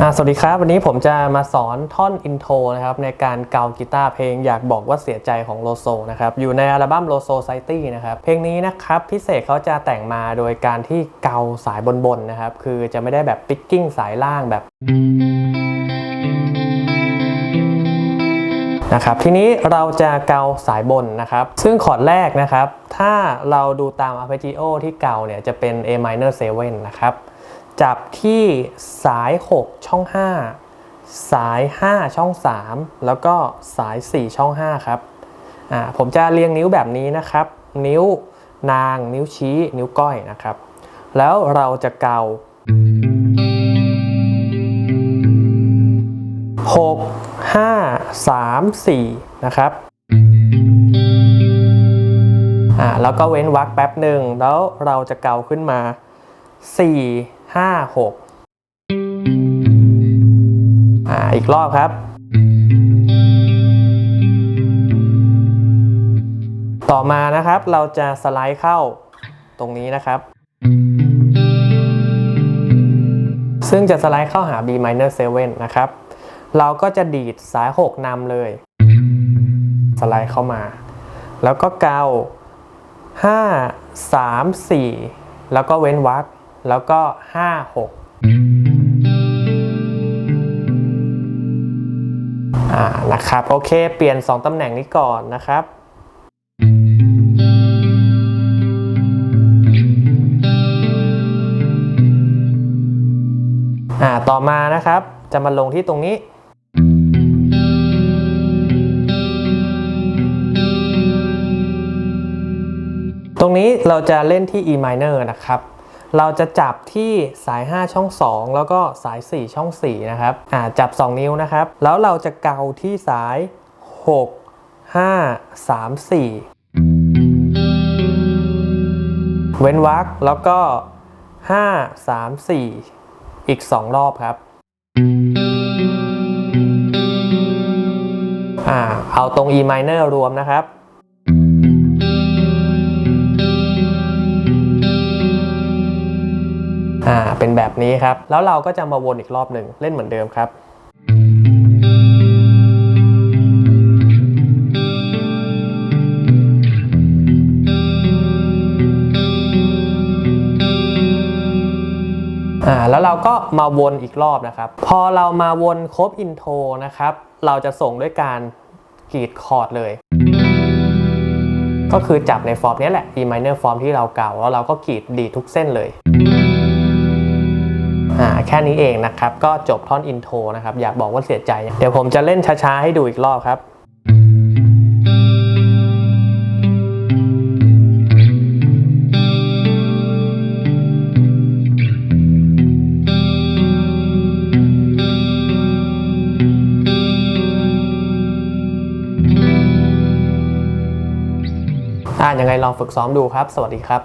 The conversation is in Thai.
สวัสดีครับ วันนี้ผมจะมาสอนท่อนอินโทรนะครับในการเกากีตาร์เพลงอยากบอกว่าเสียใจของโลโซนะครับอยู่ในอัลบั้มโลโซไซตี้นะครับเพลงนี้นะครับพิเศษเขาจะแต่งมาโดยการที่เกาสายบนๆนะครับคือจะไม่ได้แบบปิกกิ้งสายล่างแบบนะครับทีนี้เราจะเกาสายบนนะครับ ซึ่งคอร์ดแรกนะครับ ถ้าเราดูตาม arpeggio ที่เกาเนี่ยจะเป็น A minor 7นะครับ จับที่สาย 6 ช่อง 5 สาย 5 ช่อง 3 แล้วก็สาย 4 ช่อง 5 ครับอ่าผมจะเรียงนิ้วแบบนี้นะครับ นิ้วนาง นิ้วชี้ นิ้วก้อยนะครับ แล้วเราจะเกา 6 5 3 4 นะครับอ่าแล้วก็เว้นวรรคแป๊บหนึ่งแล้วเราจะเกาขึ้นมา 4 5 6อ่าอีกรอบครับ ต่อมานะครับเราจะสไลด์เข้าตรงนี้นะครับ ซึ่งจะสไลด์เข้าหา B minor 7นะครับ เราก็จะดีดสาย 6นำเลย สไลด์เข้ามา แล้วก็เกา5 3 4 แล้วก็เว้นวรรค แล้วก็ 5 6อ่านะครับ โอเค เปลี่ยน 2 ตำแหน่งนี้ก่อนนะครับอ่าต่อมานะครับ จะมาลงที่ตรงนี้ตรงนี้เราจะเล่นที่ E minor นะครับ เราจะจับที่สาย 5 ช่อง 2 แล้วก็สาย 4 ช่อง 4 นะครับอ่าจับ 2 นิ้วนะครับ แล้วเราจะเกาที่สาย 6 5 3 4 เว้นวรรคแล้วก็ 5 3 4 อีก 2 รอบครับอ่าเอาตรง E minor รวมนะครับ อ่าเป็นแบบนี้ครับ แล้วเราก็จะมาวนอีกรอบหนึ่งเล่นเหมือนเดิมครับอ่าแล้วเราก็มาวนอีกรอบนะครับ พอเรามาวนครบอินโทรนะครับ เราจะส่งด้วยการกรีดคอร์ดเลย ก็คือจับในฟอร์มนี้แหละ E minor ฟอร์มที่เราเก่าแล้วเราก็กรีดดีทุกเส้นเลย แค่นี้เองนะครับ ก็จบท่อนอินโทรนะครับ อยากบอกว่าเสียใจ เดี๋ยวผมจะเล่นช้าๆให้ดูอีกรอบครับอ่ายังไงลองฝึกซ้อมดูครับ สวัสดีครับ